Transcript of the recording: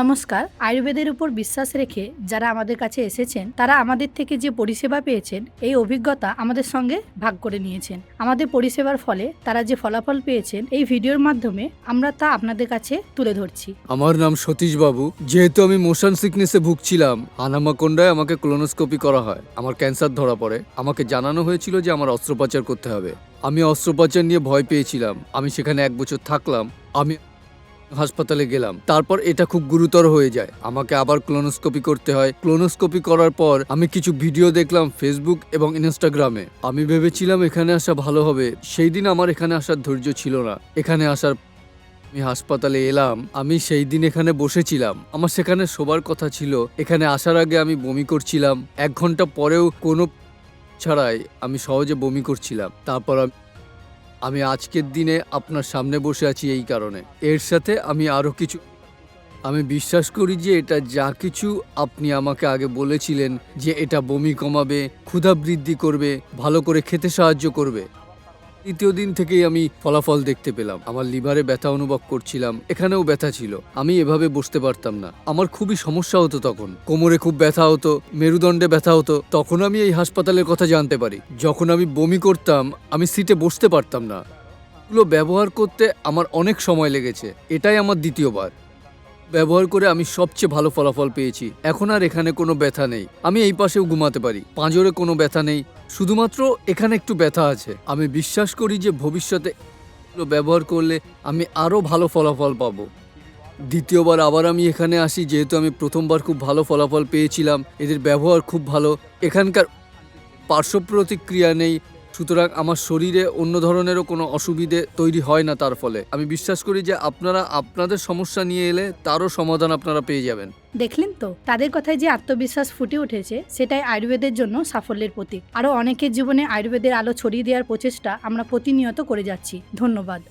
নমস্কার। আয়ুর্বেদের উপর বিশ্বাস রেখে যারা আমাদের কাছে এসেছেন, তারা আমাদের থেকে যে পরিষেবা পেয়েছেন, এই অভিজ্ঞতা আমাদের সঙ্গে ভাগ করে নিয়েছেন। আমাদের পরিষেবার ফলে তারা যে ফলাফল পেয়েছেন, এই ভিডিওর মাধ্যমে আমরা তা আপনাদের কাছে তুলে ধরছি। আমার নাম সতীশ বাবু যেহেতু আমি মোশন সিকনেসে ভুগছিলাম হানামাকন্ডায় আমাকে ক্লোনোস্কোপি করা হয়। আমার ক্যান্সার ধরা পড়ে। আমাকে জানানো হয়েছিল যে আমার অস্ত্রোপচার করতে হবে। আমি অস্ত্রোপচার নিয়ে ভয় পেয়েছিলাম। আমি সেখানে এক বছর থাকলাম। আমি হাসপাতালে গেলাম। তারপর এটা খুব গুরুতর হয়ে যায়। আমাকে আবার ক্লোনোস্কোপি করতে হয়। ক্লোনোস্কোপি করার পর আমি কিছু ভিডিও দেখলাম ফেসবুক এবং ইনস্টাগ্রামে আমি ভেবেছিলাম এখানে আসা ভালো হবে। সেই দিন আমার এখানে আসার ধৈর্য ছিল না। এখানে আসার আমি হাসপাতালে এলাম। আমি সেই দিন এখানে বসেছিলাম। আমার সেখানে শোবার কথা ছিল। এখানে আসার আগে আমি বমি করছিলাম। এক ঘণ্টা পরেও কোনো ছাড়াই আমি সহজে বমি করছিলাম। তারপর আমি- আমি আজকের দিনে আপনার সামনে বসে আছি এই কারণে। এর সাথে আমি আরও কিছু আমি বিশ্বাস করি যে এটা যা কিছু আপনি আমাকে আগে বলেছিলেন যে এটা বমি কমাবে, ক্ষুধা বৃদ্ধি করবে, ভালো করে খেতে সাহায্য করবে। তৃতীয় দিন থেকেই আমি ফলাফল দেখতে পেলাম। আমার লিভারে ব্যথা অনুভব করছিলাম। এখানেও ব্যথা ছিল। আমি এভাবে বসতে পারতাম না। আমার খুবই সমস্যা হতো তখন। কোমরে খুব ব্যথা হতো, মেরুদণ্ডে ব্যথা হতো। তখন আমি এই হাসপাতালের কথা জানতে পারি। যখন আমি বমি করতাম, আমি সিটে বসতে পারতাম না। এগুলো ব্যবহার করতে আমার অনেক সময় লেগেছে। এটাই আমার দ্বিতীয়বার। ব্যবহার করে আমি সবচেয়ে ভালো ফলাফল পেয়েছি। এখন আর এখানে কোনো ব্যথা নেই। আমি এই পাশেও ঘুমাতে পারি। পাঁজরে কোনো ব্যথা নেই। শুধুমাত্র এখানে একটু ব্যথা আছে। আমি বিশ্বাস করি যে ভবিষ্যতে ব্যবহার করলে আমি আরও ভালো ফলাফল পাব। দ্বিতীয়বার আবার আমি এখানে আসি, যেহেতু আমি প্রথমবার খুব ভালো ফলাফল পেয়েছিলাম। এদের ব্যবহার খুব ভালো। এখানকার পার্শ্ব প্রতিক্রিয়া নেই সুতরাং আমার শরীরে অন্য ধরনেরও কোনো অসুবিধে তৈরি হয় না তার ফলে। আমি বিশ্বাস করি যে আপনারা আপনাদের সমস্যা নিয়ে এলে তারও সমাধান আপনারা পেয়ে যাবেন। দেখলেন তো? তাদের কথায় যে আত্মবিশ্বাস ফুটে উঠেছে, সেটাই আয়ুর্বেদের জন্য সাফল্যের প্রতীক। আরও অনেকের জীবনে আয়ুর্বেদের আলো ছড়িয়ে দেওয়ার প্রচেষ্টা আমরা প্রতিনিয়ত করে যাচ্ছি। ধন্যবাদ।